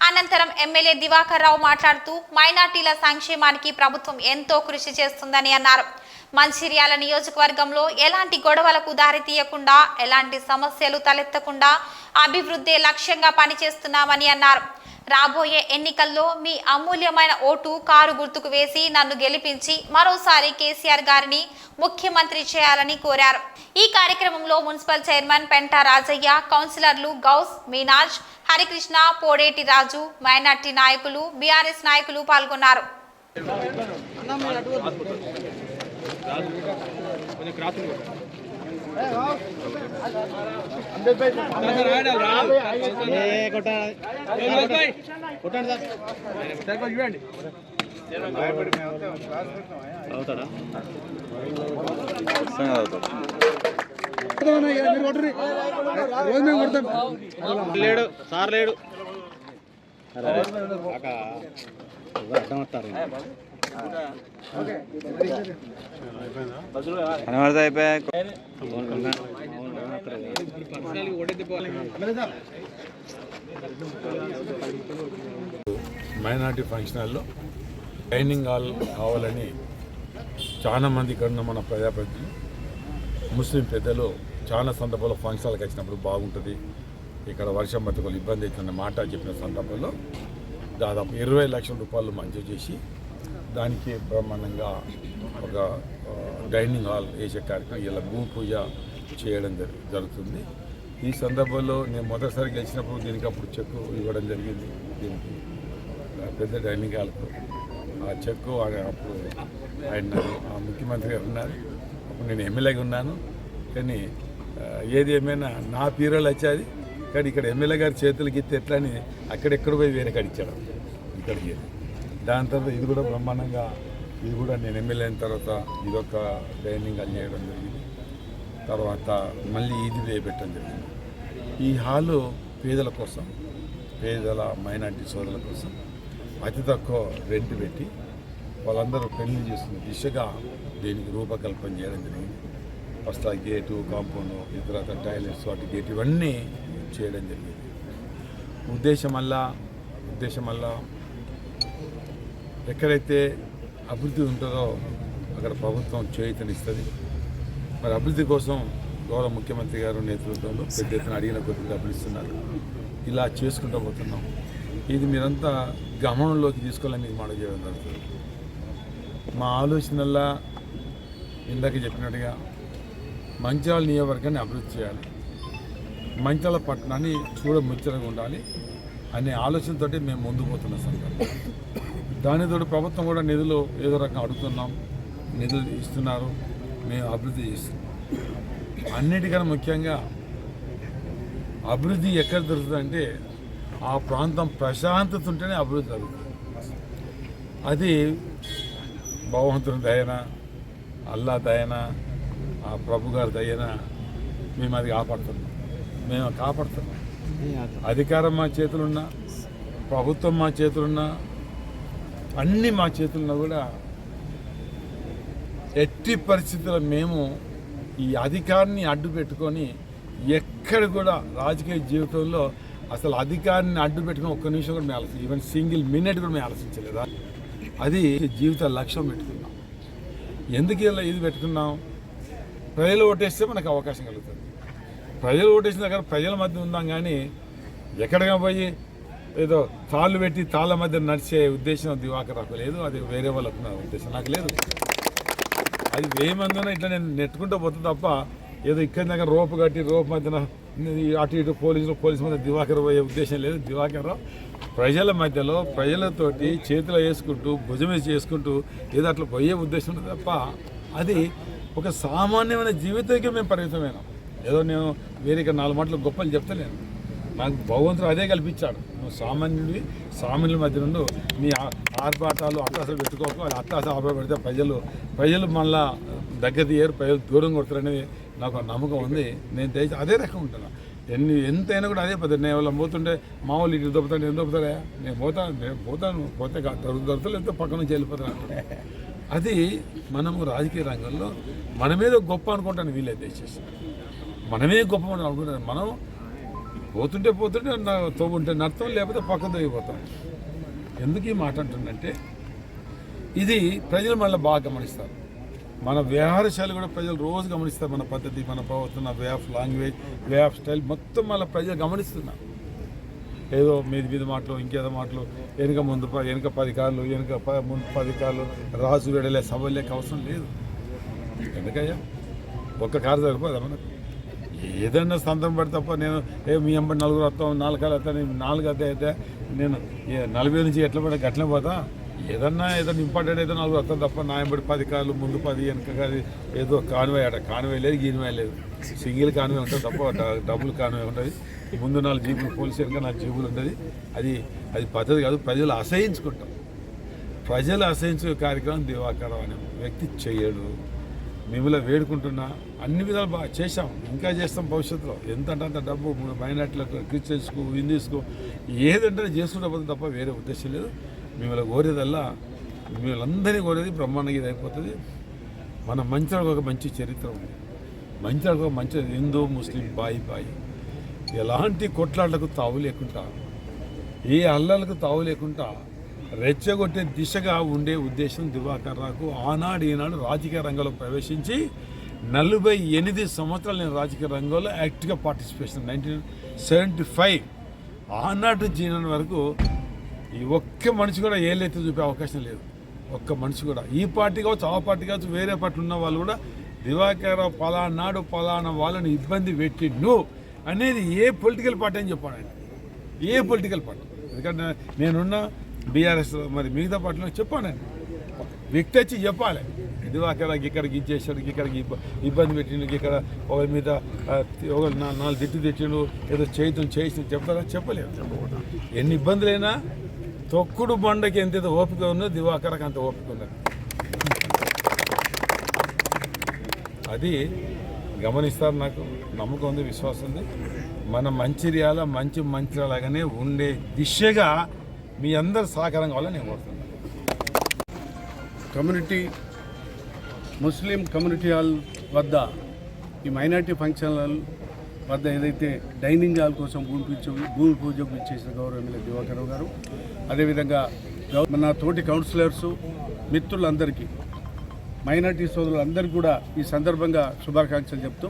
అనంతరం ఎమ్మెల్యే దివాకర్ రావు మాట్లాడుతూ మైనార్టీల సంక్షేమానికి ప్రభుత్వం ఎంతో కృషి చేస్తుందని అన్నారు. మంచిర్యాల నియోజకవర్గంలో ఎలాంటి గొడవలకు దారి తీయకుండా ఎలాంటి సమస్యలు తలెత్తకుండా అభివృద్ధి లక్ష్యంగా పనిచేస్తున్నామని అన్నారు. రాబోయే ఎన్నికల్లో మీ అమూల్యమైన ఓటు కారు గుర్తుకు వేసి నన్ను గెలిపించి మరోసారి కేసీఆర్ గారిని ముఖ్యమంత్రి చేయాలని కోరారు. ఈ కార్యక్రమంలో మున్సిపల్ చైర్మన్ పెంటా రాజయ్య కౌన్సిలర్లు గౌస్ మీనాజ్ హరికృష్ణ పోడేటి రాజు మైనార్టీ నాయకులు బీఆర్ఎస్ నాయకులు పాల్గొన్నారు. లేడు సార్ లేడు అర్థమవుతారు వస్తారు అయిపోయా? మైనార్టీ ఫంక్షన్ హాల్లో డైనింగ్ హాల్ కావాలని చాలామంది ఇక్కడ ఉన్న మన ప్రజాప్రతినిధులు ముస్లిం పెద్దలు చాలా సందర్భాల్లో ఫంక్షన్ హాల్కి వచ్చినప్పుడు బాగుంటుంది. ఇక్కడ వర్షం పట్టుకొని ఇబ్బంది అవుతుందన్న మాట చెప్పిన సందర్భంలో దాదాపు ఇరవై లక్షల రూపాయలు మంజూరు చేసి దానికి బ్రహ్మాండంగా ఒక డైనింగ్ హాల్ వేసే కార్యక్రమం ఇలా భూ పూజ చేయడం జరుగుతుంది. ఈ సందర్భంలో నేను మొదటిసారి గెలిచినప్పుడు దీనికి అప్పుడు చెక్కు ఇవ్వడం జరిగింది. దీనికి పెద్ద డైనింగ్ హాల్కు ఆ చెక్కు ఆయన అప్పుడు ఆయన ఆ ముఖ్యమంత్రి గారు ఉన్నారు. అప్పుడు నేను ఎమ్మెల్యేగా ఉన్నాను. కానీ ఏది ఏమైనా నా పీరియడ్ వచ్చేది. కానీ ఇక్కడ ఎమ్మెల్యే గారి చేతులకి ఇస్తే ఎట్లా అని అక్కడెక్కడ పోయి వేరే కడిచాడు ఇక్కడికి దాని తర్వాత ఇది కూడా బ్రహ్మాండంగా ఇది కూడా నేను ఎమ్మెల్యే అయిన తర్వాత ఇదొక డైనింగ్ హాల్ చేయడం జరిగింది. తర్వాత మళ్ళీ ఇది వేయబెట్టడం జరిగింది ఈ హాలు పేదల కోసం పేదల మైనార్టీ సోదరుల కోసం అతి తక్కువ రెంట్ పెట్టి వాళ్ళందరూ పెళ్ళి చేస్తున్న దిశగా దీనికి రూపకల్పన చేయడం జరిగింది. ఫస్ట్ ఆ గేటు కాంపౌండ్ ఇతర టాయిలెట్స్ వాటి గేట్ ఇవన్నీ చేయడం జరిగింది. ఉద్దేశం వల్ల ఉద్దేశం వల్ల ఎక్కడైతే అభివృద్ధి ఉంటుందో అక్కడ ప్రభుత్వం చేయుతనిస్తుంది. మరి అభివృద్ధి కోసం గౌరవ ముఖ్యమంత్రి గారు నేతృత్వంలో పెద్ద ఎత్తున అడిగిన కొద్దిగా డబ్బులు ఇలా చేసుకుంటూ పోతున్నాం. ఇది మీరంతా గమనంలోకి తీసుకోవాలని మీకు మాట చేయడం జరుగుతుంది. మా ఆలోచనల్లా ఇందాక చెప్పినట్టుగా మంచాల నియోజకవర్గాన్ని అభివృద్ధి చేయాలి. మంచాల పట్టణాన్ని చూడ ముచ్చటగా ఉండాలి అనే ఆలోచనతోటి మేము ముందుకు పోతున్న సందర్భం దానితోటి ప్రభుత్వం కూడా నిధులు ఏదో రకంగా అడుగుతున్నాం. నిధులు ఇస్తున్నారు. మేము అభివృద్ధి చేస్తున్నాం. అన్నిటికన్నా ముఖ్యంగా అభివృద్ధి ఎక్కడ దొరుకుతుందంటే ఆ ప్రాంతం ప్రశాంతత ఉంటేనే అభివృద్ధి జరుగుతుంది. అది భగవంతుని దయన అల్లా దయన ఆ ప్రభు గారి దయన మేము అది కాపాడుతున్నాం. మేము కాపాడుతున్నాం. అధికారం మా చేతులున్నా ప్రభుత్వం మా చేతులున్నా అన్నీ మా చేతులున్నా కూడా ఎట్టి పరిస్థితుల్లో మేము ఈ అధికారాన్ని అడ్డు పెట్టుకొని ఎక్కడ కూడా రాజకీయ జీవితంలో అసలు అధికారాన్ని అడ్డు పెట్టుకొని ఒక్క నిమిషం కూడా మేము ఆలోచించ ఈవెన్ సింగిల్ మినిట్ కూడా మేము ఆలోచించలేదా? అది జీవిత లక్ష్యం పెట్టుకున్నాం. ఎందుకు ఇలా ఇది పెట్టుకున్నాం? ప్రజలు ఓటేస్తే మనకు అవకాశం కలుగుతుంది. ప్రజలు ఓటేసిన దగ్గర ప్రజల మధ్య ఉందాం కానీ ఎక్కడికైనా పోయి ఏదో తాళ్ళు పెట్టి తాళ్ళ మధ్య నడిచే ఉద్దేశం దివాకర్ లేదు. అది వేరే వాళ్ళకు ఉద్దేశం. నాకు లేదు. అది వేయమందున ఇట్లా నేను నెట్టుకుంటూ పోతే తప్ప ఏదో ఇక్కడి దగ్గర రోపు కట్టి రోపు మధ్యన అటు ఇటు పోలీసులు పోలీసు మధ్య దివాకర్ పోయే ఉద్దేశం లేదు. దివాకర్ ప్రజల మధ్యలో ప్రజలతోటి చేతిలో వేసుకుంటూ భుజం చేసుకుంటూ ఏదో అట్లా పోయే ఉద్దేశం ఉంది తప్ప అది ఒక సామాన్యమైన జీవితానికి మేము పరిమితమైనాం? ఏదో నేను వేరే ఇక్కడ నాలుగు మాటలు గొప్పలు చెప్తలేను. నాకు భగవంతుడు అదే కల్పించాడు. నువ్వు సామాన్యుడివి సామాన్యుల మధ్య నుండి నీ ఆర్భాటాలు అట్టాసలు పెట్టుకోకు అది అట్టాస ఆర్భాట పెడితే ప్రజలు ప్రజలు మళ్ళా దగ్గర తీయరు ప్రజలు దూరం కొడతారనేది నాకు నమ్మకం ఉంది. నేను తెచ్చి అదే రకం ఉంటాను ఎన్ని ఎంతైనా కూడా అదే పద్ధతి. నేను వాళ్ళని పోతుంటే మా వాళ్ళు ఇటు దొబ్బుతాను నేను దొబ్బుతారా? నేను పోతాను నేను పోతాను పోతే కాదు ఎంతో పక్క నుంచి వెళ్ళిపోతాను అది మనము రాజకీయ రంగంలో మనమేదో గొప్ప అనుకుంటాను వీలైతే దయచేసి. మనమే గొప్ప అనుకుంటాను మనం పోతుంటే పోతుంటే నా తోగుంటే నర్తం లేకపోతే పక్కన తగ్గిపోతాం ఎందుకు ఈ మాట అంటుందంటే ఇది ప్రజలు మళ్ళీ బాగా గమనిస్తారు. మన వ్యవహారశాలు కూడా ప్రజలు రోజు గమనిస్తారు మన పద్ధతి మన ప్రవర్తన way of language way of style మొత్తం మళ్ళీ ప్రజలు గమనిస్తున్నారు. ఏదో మీది మీద మాటలు ఇంకేదో మాటలు వెనుక ముందు వెనుక పది కార్లు వెనుక ప- ముందు పది కార్లు రాజు వెడలే సభలేక అవసరం లేదు. ఎందుకయ్యా? ఒక్క కారు సరిపోదా మనకు? ఏదైనా సందర్భం పడి తప్ప నేను ఏ మీ ఎంబడి నలుగురు వస్తాం నాలుగు కాలు వస్తాను నాలుగు అద్దె అయితే నేను నలభై నుంచి ఎట్లా పడి గట్లే పోతా. ఏదన్నా ఏదన్నా ఇంపార్టెంట్ అయితే నలుగురు వస్తాను తప్ప నా ఎంబడి పది కార్లు ముందు పది వెనక కాదు ఏదో కాన్వే ఆడ కాన్వే లేదు గీన్వే లేదు. సింగిల్ కాన్వే ఉంటుంది తప్ప డబ్బులు డబుల్ కాన్వే ఉంటుంది. ముందు నాలుగు జీబులు పోలీసు వెనక నాలుగు జీబులు ఉంటుంది. అది అది పద్ధతి కాదు ప్రజలు అసహించుకుంటాం. ప్రజలు అసహించే కార్యక్రమం దివాకరం అనే వ్యక్తి చేయడు. మిమ్మల్ని వేడుకుంటున్నా అన్ని విధాలు బాగా చేశాం. ఇంకా చేస్తాం భవిష్యత్తులో. ఎంత అంటే అంత డబ్బు మైనార్టీలకు క్రిస్టియన్స్కు హిందూస్కు ఏదంటే చేసుకుంటే పోతుంది తప్ప వేరే ఉద్దేశం లేదు. మిమ్మల్ని కోరేదల్లా మిమ్మల్ని కోరేది బ్రహ్మాండంగా ఇది అయిపోతుంది. మన మంచిగా ఒక మంచి చరిత్ర ఉంది. మంచిగా ఒక మంచి హిందూ ముస్లిం బాయి బాయి. ఎలాంటి కొట్లాటలకు తావు లేకుండా ఏ అల్లలకు తావు లేకుండా రెచ్చగొట్టే దిశగా ఉండే ఉద్దేశం దివాకర్ రాకు ఆనాడు ఈనాడు రాజకీయ రంగంలో ప్రవేశించి నలభై ఎనిమిది సంవత్సరాలు నేను రాజకీయ రంగంలో యాక్టివ్గా పార్టిసిపేషన్ నైన్టీన్ సెవెంటీ ఫైవ్ ఆనాటి జీవనం వరకు ఈ ఒక్క మనిషి కూడా ఏలైతే చూపే అవకాశం లేదు. ఒక్క మనిషి కూడా. ఈ పార్టీ కావచ్చు ఆ పార్టీ కావచ్చు వేరే పార్టీ ఉన్న వాళ్ళు కూడా దివాకర్ రావు పలానాడు పలానా వాళ్ళని ఇబ్బంది పెట్టి నువ్వు అనేది ఏ పొలిటికల్ పార్టీ అని చెప్పాను ఏ పొలిటికల్ పార్టీ. ఎందుకంటే నేనున్న బీఆర్ఎస్ మరి మిగతా పార్టీలో చెప్పానండి వ్యక్తి వచ్చి చెప్పాలి. దివాకర్ ఇక్కడికి ఇచ్చేసాడు ఇక్కడికి ఇబ్బంది పెట్టిండు ఇక్కడ ఒకరి మీద ఒక నాలుగు తిట్టు తిట్టిండు ఏదో చేయటం చేసి చెప్తారా? చెప్పలేదు. ఎన్ని ఇబ్బందులైనా తొక్కుడు బండకి ఎంత ఓపిక ఉందో దివాకరకు అంత ఓపిక ఉన్నది. అది గమనిస్తారు నాకు నమ్మకం ఉంది విశ్వాసం ఉంది. మన మంచిర్యాల మంచి మంచిర్యాలగానే ఉండే దిశగా మీ అందరి సహకారం కావాలని నేను కోరుతున్నాను. కమ్యూనిటీ ముస్లిం కమ్యూనిటీ హాల్ వద్ద ఈ మైనార్టీ ఫంక్షన్ హాల్ వద్ద ఏదైతే డైనింగ్ హాల్ కోసం భూమి పూజ భూమి పూజ చేసిన గౌరవ ఎమ్మెల్యే దివాకరావు గారు అదేవిధంగా గౌ- మన తోటి కౌన్సిలర్సు మిత్రులందరికీ మైనార్టీ సోదరులందరికీ కూడా ఈ సందర్భంగా శుభాకాంక్షలు చెప్తూ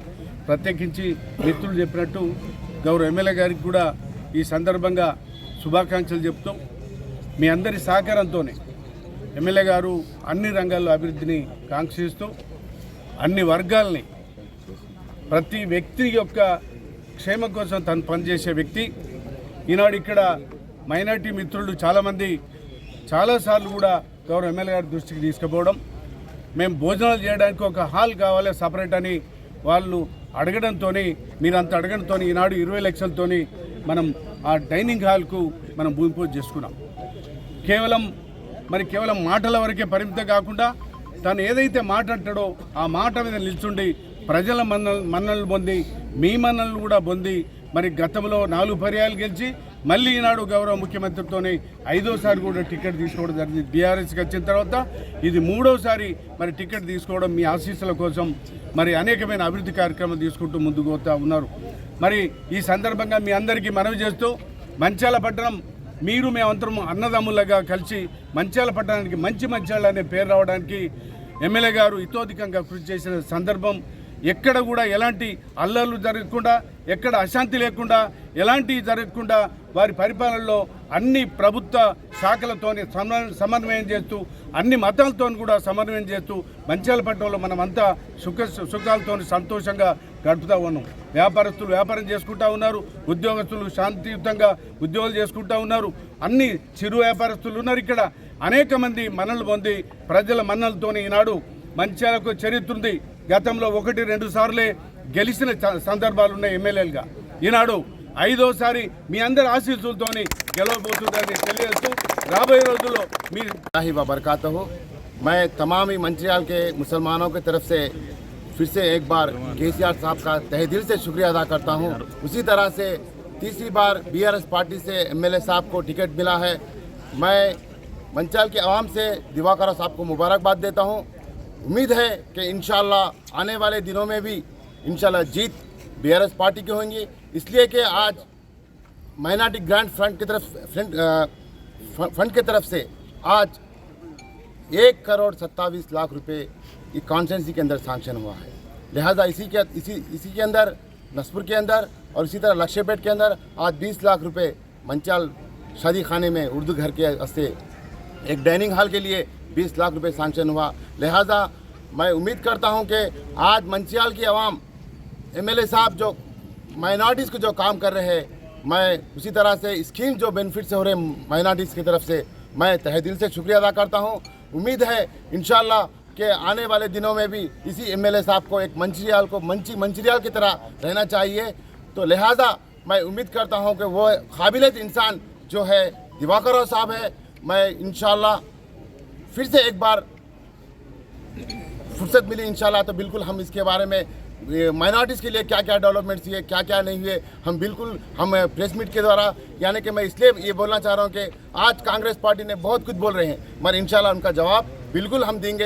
ప్రత్యేకించి మిత్రులు చెప్పినట్టు గౌరవ ఎమ్మెల్యే గారికి కూడా ఈ సందర్భంగా శుభాకాంక్షలు చెప్తూ మీ అందరి సహకారంతోనే ఎమ్మెల్యే గారు అన్ని రంగాల్లో అభివృద్ధిని కాంక్షిస్తూ అన్ని వర్గాల్ని ప్రతి వ్యక్తి యొక్క క్షేమం కోసం తను పనిచేసే వ్యక్తి. ఈనాడు ఇక్కడ మైనార్టీ మిత్రులు చాలామంది చాలాసార్లు కూడా గౌరవ ఎమ్మెల్యే గారి దృష్టికి తీసుకుపోవడం. మేము భోజనాలు చేయడానికి ఒక హాల్ కావాలి సపరేట్ అని వాళ్ళు అడగడంతో మీరంత అడగడంతో ఈనాడు ఇరవై లక్షలతో మనం ఆ డైనింగ్ హాల్కు మనం భూమి పూజ చేసుకున్నాం. కేవలం మరి కేవలం మాటల వరకే పరిమితం కాకుండా తను ఏదైతే మాట్లాడతాడో ఆ మాట మీద నిల్చుండి ప్రజల మన్న మన్నలు పొంది మీ మన్నలు కూడా పొంది మరి గతంలో నాలుగు పర్యాలు గెలిచి మళ్ళీ ఈనాడు గౌరవ ముఖ్యమంత్రితోనే ఐదోసారి కూడా టికెట్ తీసుకోవడం జరిగింది. బీఆర్ఎస్కి వచ్చిన తర్వాత ఇది మూడోసారి మరి టికెట్ తీసుకోవడం మీ ఆశీస్సుల కోసం మరి అనేకమైన అభివృద్ధి కార్యక్రమాలు తీసుకుంటూ ముందుకు పోతా ఉన్నారు. మరి ఈ సందర్భంగా మీ అందరికీ మనవి చేస్తూ మంచాల పట్టణం మీరు మేమంతరం అన్నదమ్ములుగా కలిసి మంచాల పట్టణానికి మంచి మంచాల అనే పేరు రావడానికి ఎమ్మెల్యే గారు ఇతోధికంగా కృషి చేసిన సందర్భం ఎక్కడ కూడా ఎలాంటి అల్లర్లు జరగకుండా ఎక్కడ అశాంతి లేకుండా ఎలాంటి జరగకుండా వారి పరిపాలనలో అన్ని ప్రభుత్వ శాఖలతోని సమన్వయం సమన్వయం చేస్తూ అన్ని మతాలతో కూడా సమన్వయం చేస్తూ మంచాల పట్టణంలో మనమంతా సుఖ సుఖాలతో సంతోషంగా గడుపుతూ ఉన్నాం. వ్యాపారస్తులు వ్యాపారం చేసుకుంటా ఉన్నారు ఉద్యోగస్తులు శాంతియుతంగా ఉద్యోగాలు చేసుకుంటా ఉన్నారు అన్ని చిరు వ్యాపారస్తులు ఉన్నారు ఇక్కడ అనేక మంది మన్నలు పొంది ప్రజల మన్నలతోని ఈనాడు మంచాలకు చరిత్ర ఉంది గతంలో ఒకటి రెండు సార్లే గెలిచిన చ- సందర్భాలు ఉన్నాయి ఎమ్మెల్యేలుగా ఈనాడు ఐదోసారి మీ అందరి ఆశీస్సులతోని గెలవబోతుందని తెలియజేస్తూ రాబోయే రోజుల్లో మీ ही वबरकात हो मैं तमाम ही मंत्रियाल के मुसलमानों की तरफ से फिर से एक बार के साहब का तहे दिल से शुक्रिया अदा करता हूँ। उसी तरह से तीसरी बार बीआरएस पार्टी से एमएलए साहब को टिकट मिला है। मैं मंचाल के आवाम से दिवाकर साहब को मुबारकबाद देता हूँ। उम्मीद है कि इन आने वाले दिनों में भी इन जीत बीआरएस पार्टी की होंगी। इसलिए कि आज माइनॉरिटी ग्रांट फ्रंट की तरफ़, फ्रंट फंड की तरफ़ से आज एक करोड़ सत्ताईस लाख रुपए ये कॉन्स्टेंसी के अंदर सैंक्शन हुआ है। लिहाजा इसी के, इसी इसी के अंदर, नसपुर के अंदर और इसी तरह लक्ष्यपेट के अंदर आज 20 लाख रुपए मंचाल शादी खाने में उर्दू घर के हस्ते एक डाइनिंग हॉल के लिए 20 लाख रुपए सैंक्शन हुआ। लिहाजा मैं उम्मीद करता हूँ कि आज मंचियाल की आवाम एमएलए साहब जो माइनॉरिटीज़ को जो काम कर रहे हैं, मैं उसी तरह से स्कीम जो बेनिफिट से हो रहे माइनॉरिटीज़ की तरफ़ से, मैं तहे दिल से शुक्रिया अदा करता हूँ। उम्मीद है, इंशाल्लाह कि आने वाले दिनों में भी इसी एमएलए साहब को, एक मंचरियाल को, मंची, मंचरियाल की तरह रहना चाहिए। तो लिहाजा मैं उम्मीद करता हूँ कि वो काबिलियत इंसान जो है, दिवाकर साहब है, मैं इन फिर से एक बार फुर्सत मिली इंशाल्लाह। तो बिल्कुल हम इसके बारे में माइनॉरिटीज़ के लिए क्या क्या डेवलपमेंट्स हुए क्या क्या नहीं हुए, हम बिल्कुल, हम प्रेस मीट के द्वारा, यानी कि मैं इसलिए ये बोलना चाह रहा हूँ कि आज कांग्रेस पार्टी ने बहुत कुछ बोल रहे हैं, मगर इंशाल्लाह उनका जवाब बिल्कुल हम देंगे।